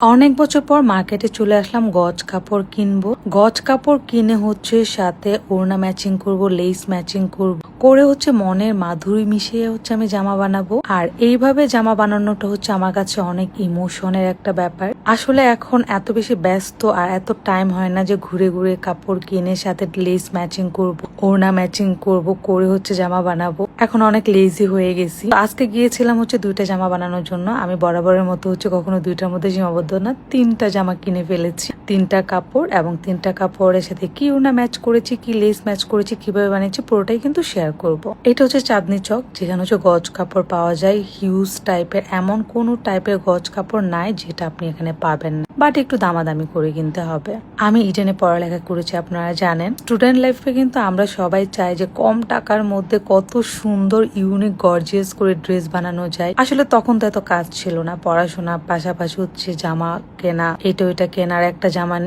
অনেক বছর পর মার্কেটে চলে আসলাম গজ কাপড় কিনবো। গজ কাপড় কিনে হচ্ছে সাথে ওড়না ম্যাচিং করব লেস ম্যাচিং করব। করে হচ্ছে মনের মাধুরী মিশিয়ে হচ্ছে আমি জামা বানাবো। আর এইভাবে জামা বানানোটা হচ্ছে আমার কাছে অনেক ইমোশনের একটা ব্যাপার। আসলে এখন এত বেশি ব্যস্ত আর এত টাইম হয় না যে ঘুরে ঘুরে কাপড় কিনে সাথে লেস ম্যাচিং করব, ওড়না ম্যাচিং করব, করে হচ্ছে জামা বানাবো। এখন অনেক লেজি হয়ে গেছি। আজকে গিয়েছিলাম হচ্ছে দুইটা জামা বানানোর জন্য। আমি বরাবরের মতো হচ্ছে কখনো দুইটার মধ্যে সীমাবদ্ধ না, তিনটা জামা কিনে ফেলেছি। তিনটা কাপড় এবং তিনটা কাপড়ের সাথে কি ওনা ম্যাচ করেছি, কি লেস ম্যাচ করেছি, কীভাবে বানিয়েছি, পুরোটাই কিন্তু শেয়ার করব। এটা হচ্ছে চাঁদনি চক, যেখানে হচ্ছে গজ কাপড় পাওয়া যায়। হিউজ টাইপের এমন কোনো টাইপের গজ কাপড় নাই যেটা আপনি এখানে পাবেন না। বাট একটু দামাদামি করে কিনতে হবে। আমি ইডেনে পড়ালেখা করেছি, আপনারা জানেন। স্টুডেন্ট লাইফে কিন্তু আমরা সবাই চাই যে কম টাকার মধ্যে কত সুন্দর ইউনিক গর্জিয়াস করে ড্রেস বানানো যায়। আসলে তখন তো এত কাজ ছিল না। পড়াশোনা পাশাপাশি হচ্ছে জামা কেনা, এটা ওইটা কেনার একটা জামা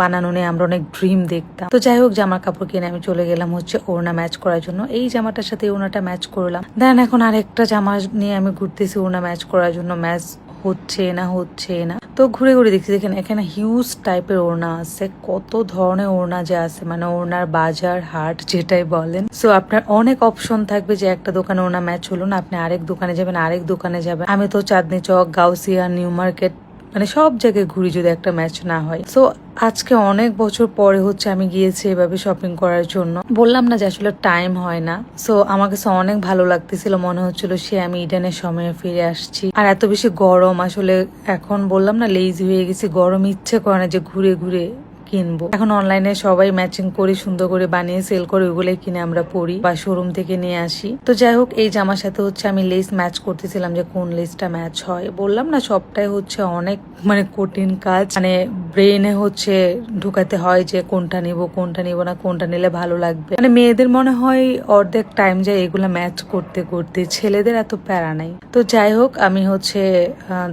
বানানো নিয়ে আমরা অনেক ড্রিম দেখতাম। তো যাই হোক জামার কাপড় কিনে আমি চলে গেলাম হচ্ছে ওড়না ম্যাচ করার জন্য। এই জামাটার সাথে ওড়নাটা ম্যাচ করলাম। দেন এখন আরেকটা জামা নিয়ে আমি ঘুরতেছি, ওড়না ম্যাচ করার জন্য। ম্যাচ হচ্ছে না হচ্ছে না। তো ঘুরে ঘুরে দেখছি দেখেন, এখানে হিউজ টাইপের ওড়না আছে। কত ধরনের ওড়না যে আছে মানে ওড়নার বাজার, হাট যেটাই বলেন। সো আপনার অনেক অপশন থাকবে যে একটা দোকানে ওড়না ম্যাচ হলো না, আপনি আরেক দোকানে যাবেন, আরেক দোকানে যাবেন। আমি তো চাঁদনি চক, গাউসিয়া, নিউ মার্কেট মানে সব জায়গায় ঘুরি যদি একটা ম্যাচ না হয়। সো আজকে অনেক বছর পরে হচ্ছে আমি গিয়েছি এভাবে শপিং করার জন্য। বললাম না যে আসলে টাইম হয় না। সো আমার কাছে অনেক ভালো লাগতেছিল। মনে হচ্ছিল সে আমি ইডেনের সময়ে ফিরে আসছি। আর এত বেশি গরম আসলে এখন বললাম না লেজি হয়ে গেছি। গরম ইচ্ছে করে না যে ঘুরে ঘুরে কিনবো। এখন অনলাইনে সবাই ম্যাচিং করে, সুন্দর করে বানিয়ে সেল করে ওগুলোই কিনে আমরা পরি বা শোরুম থেকে নিয়ে আসি। তো যাই হোক, এই জামার সাথে হচ্ছে আমি লেস ম্যাচ করতেছিলাম যে কোন লেসটা ম্যাচ হয়। বললাম না, সবটাই হচ্ছে অনেক মানে কঠিন কাজ। মানে ব্রেনে হচ্ছে ঢুকাতে হয় যে কোনটা নিব কোনটা নিব না, কোনটা নিলে ভালো লাগবে। মানে মেয়েদের মনে হয় অর্ধেক টাইম যায় এগুলা ম্যাচ করতে করতে ছেলেদের এত প্যারা নাই। তো যাই হোক, আমি হচ্ছে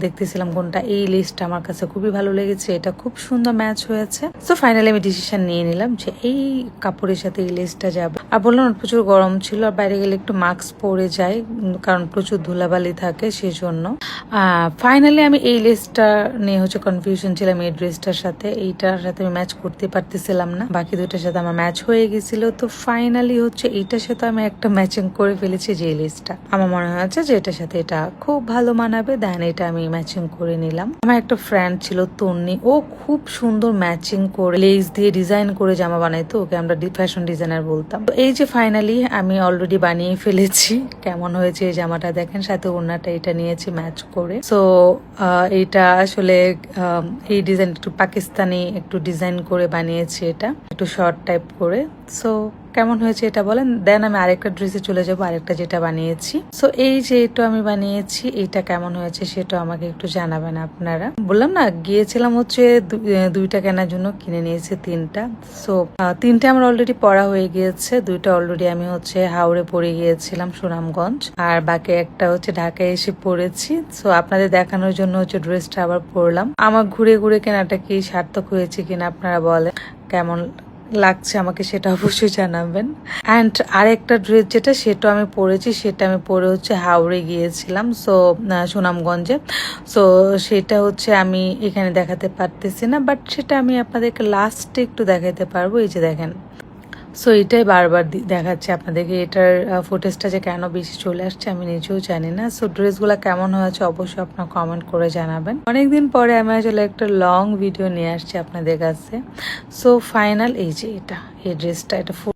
দেখতেছিলাম কোনটা। এই লিস্টটা আমার কাছে খুবই ভালো লেগেছে। এটা খুব সুন্দর ম্যাচ হয়েছে। সো ফাইনালি আমি ডিসিশন নিয়ে নিলাম যে এই কাপড়ের সাথে এই লেসটা যাব। আর বললাম প্রচুর গরম ছিল, আর বাইরে গেলে একটু মাস্ক পরে যায় কারণ প্রচুর ধুলাবালি থাকে সেজন্য। ফাইনালি আমি এই লেসটা নিয়ে হচ্ছে কনফিউশন ছিলাম, এই ড্রেসটার সাথে। এইটার সাথে আমি ম্যাচ করতে পারতেছিলাম না। বাকি দুইটার সাথে আমার ম্যাচ হয়ে গেছিল। তো ফাইনালি হচ্ছে এইটার সাথে আমি একটা ম্যাচিং করে ফেলেছি যে লেসটা আমার মনে হয়েছে যে এটার সাথে এটা খুব ভালো মানাবে দেন এটা আমি ম্যাচিং করে নিলাম। আমার একটা ফ্রেন্ড ছিল, তন্নি। ও খুব সুন্দর ম্যাচিং করে লেস দিয়ে ডিজাইন করে জামা বানাইতো। ওকে আমরা ফ্যাশন ডিজাইনার বলতাম। তো এই যে ফাইনালি আমি অলরেডি বানিয়ে ফেলেছি। কেমন হয়েছে এই জামাটা দেখেন, সাথে ওড়নাটা এটা নিয়েছি ম্যাচ করে। সো এটা আসলে এই ডিজাইন একটু পাকিস্তানি একটু ডিজাইন করে বানিয়েছি এটা। একটু শর্ট টাইপ করে। সো কেমন হয়েছে এটা বলেন দেন আমি আরেকটা ড্রেসে চলে যাব, আরেকটা যেটা বানিয়েছি। সো এই যে এটা আমি বানিয়েছি, এটা কেমন হয়েছে সেটা আমাকে একটু জানাবেন আপনারা। বললাম না, গিয়েছিলাম হচ্ছে দুইটা কেনার জন্য, কিনে নিয়েছি তিনটা। সো তিনটা আমার অলরেডি পড়া হয়ে গিয়েছে, দুইটা অলরেডি আমি হচ্ছে হাওড়ে পড়ে গিয়েছিলাম, সুনামগঞ্জ। আর বাকি একটা হচ্ছে ঢাকায় এসে পড়েছি। সো আপনাদের দেখানোর জন্য হচ্ছে ড্রেসটা আবার পরলাম। আমার ঘুরে ঘুরে কেনাটা কি সার্থক হয়েছে কিনা আপনারা বলেন, কেমন লাগছে আমাকে, সেটা অবশ্যই জানাবেন। অ্যান্ড আরেকটা ড্রেস যেটা সেটা আমি পরেছি, সেটা আমি পরে হচ্ছে হাওড়ে গিয়েছিলাম সো সুনামগঞ্জে। সো সেটা হচ্ছে আমি এখানে দেখাতে পারতেছি না বাট সেটা আমি আপনাদেরকে লাস্টে একটু দেখাতে পারব। এই যে দেখেন সো এটাই বারবার দেখাচ্ছে আপনাদেরকে এটার ফুটেজটা যে কেন বেশি চলে আসছে আমি নিজেও জানি না। সো ড্রেসগুলো কেমন হয়েছে অবশ্যই আপনার কমেন্ট করে জানাবেন। অনেকদিন পরে আমি আসলে একটা লং ভিডিও নিয়ে আসছি আপনাদের কাছে। সো ফাইনাল এই যে এটা, এই ড্রেসটা এটা